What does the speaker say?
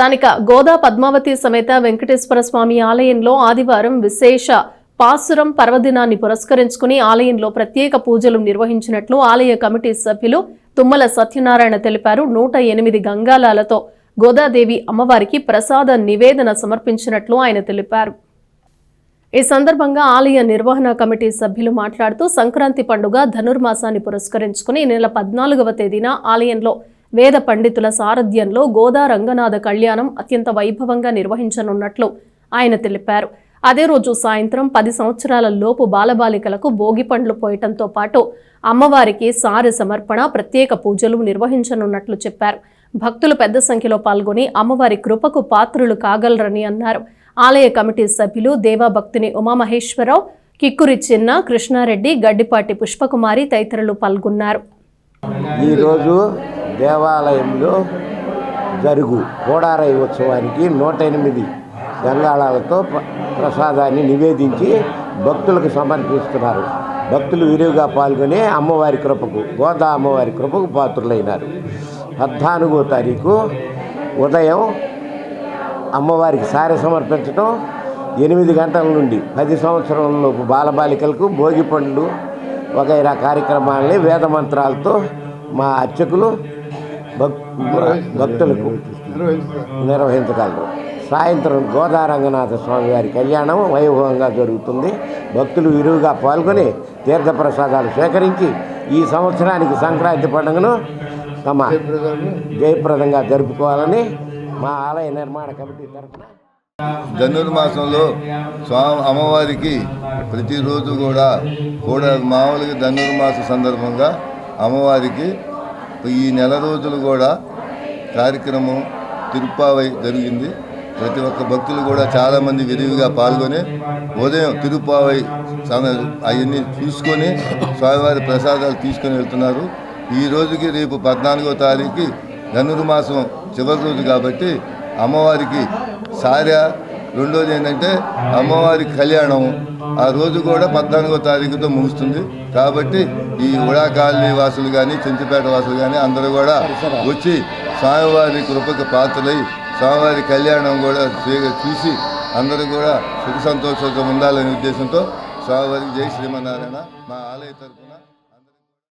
స్థానిక గోదా పద్మావతి సమేత వెంకటేశ్వర స్వామి ఆలయంలో ఆదివారం విశేష పాసురం పర్వదినాన్ని పురస్కరించుకుని ఆలయంలో ప్రత్యేక పూజలు నిర్వహించినట్లు ఆలయ కమిటీ సభ్యులు తుమ్మల సత్యనారాయణ తెలిపారు. నూట ఎనిమిది గంగాలాలతో గోదాదేవి అమ్మవారికి ప్రసాద నివేదన సమర్పించినట్లు ఆయన తెలిపారు. ఈ సందర్భంగా ఆలయ నిర్వహణ కమిటీ సభ్యులు మాట్లాడుతూ సంక్రాంతి పండుగ ధనుర్మాసాన్ని పురస్కరించుకుని నెల పద్నాలుగవ తేదీన ఆలయంలో వేద పండితుల సారథ్యంలో గోదా రంగనాథ కళ్యాణం అత్యంత వైభవంగా నిర్వహించనున్నట్లు ఆయన తెలిపారు. అదే రోజు సాయంత్రం పది సంవత్సరాల లోపు బాలబాలికలకు భోగి పండ్లు పోయటంతో పాటు అమ్మవారికి సారె సమర్పణ ప్రత్యేక పూజలు నిర్వహించనున్నట్లు చెప్పారు. భక్తులు పెద్ద సంఖ్యలో పాల్గొని అమ్మవారి కృపకు పాత్రులు కాగలరని అన్నారు. ఆలయ కమిటీ సభ్యులు దేవాభక్తిని ఉమామహేశ్వరరావు కిక్కురి చిన్న కృష్ణారెడ్డి గడ్డిపాటి పుష్పకుమారి తదితరులు పాల్గొన్నారు. ఈరోజు దేవాలయంలో జరుగు కోడారై ఉత్సవానికి నూట ఎనిమిది గంగాళాలతో ప్రసాదాన్ని నివేదించి భక్తులకు సమర్పిస్తున్నారు. భక్తులు విరివిగా పాల్గొని అమ్మవారి కృపకు గోదా అమ్మవారి కృపకు పాత్రులైనారు. పద్నాలుగో తారీఖు ఉదయం అమ్మవారికి సారె సమర్పించడం ఎనిమిది గంటల నుండి పది సంవత్సరంలోపు బాలబాలికలకు భోగి పండ్లు వగైరా కార్యక్రమాలని వేద మంత్రాలతో మా అర్చకులు భక్తులకు నిర్వహించగలరు. సాయంత్రం గోదారంగనాథ స్వామి వారి కళ్యాణం వైభవంగా జరుగుతుంది. భక్తులు విరువుగా పాల్గొని తీర్థప్రసాదాలు సేకరించి ఈ సంవత్సరానికి సంక్రాంతి పండుగను తమ జయప్రదంగా జరుపుకోవాలని మా ఆలయ నిర్మాణ కమిటీ తరఫున ధనుర్మాసంలో స్వామి అమ్మవారికి ప్రతిరోజు కూడా కూడా మామూలుగా ధనుర్మాస సందర్భంగా అమ్మవారికి ఈ నెల రోజులు కూడా కార్యక్రమం తిరుప్పావై జరిగింది. ప్రతి ఒక్క భక్తులు కూడా చాలామంది విరివిగా పాల్గొని ఉదయం తిరుపావై అవన్నీ చూసుకొని స్వామివారి ప్రసాదాలు తీసుకొని వెళ్తున్నారు. ఈ రోజుకి రేపు పద్నాలుగో తారీఖు ధనుర్మాసం చివరి రోజు కాబట్టి అమ్మవారికి సార్య రెండోది ఏంటంటే అమ్మవారి కళ్యాణం ఆ రోజు కూడా పద్నాలుగో తారీఖుతో ముగుస్తుంది. కాబట్టి ఈ ఉడాకాలనీ వాసులు కానీ చింతపేట వాసులు కానీ అందరూ కూడా వచ్చి స్వామివారి కృపకు పాత్రలై స్వామివారి కళ్యాణం కూడా చూసి అందరూ కూడా సుఖ సంతోషంతో ఉండాలనే ఉద్దేశంతో స్వామివారికి జై శ్రీమన్నారాయణ మా ఆలయ తరఫున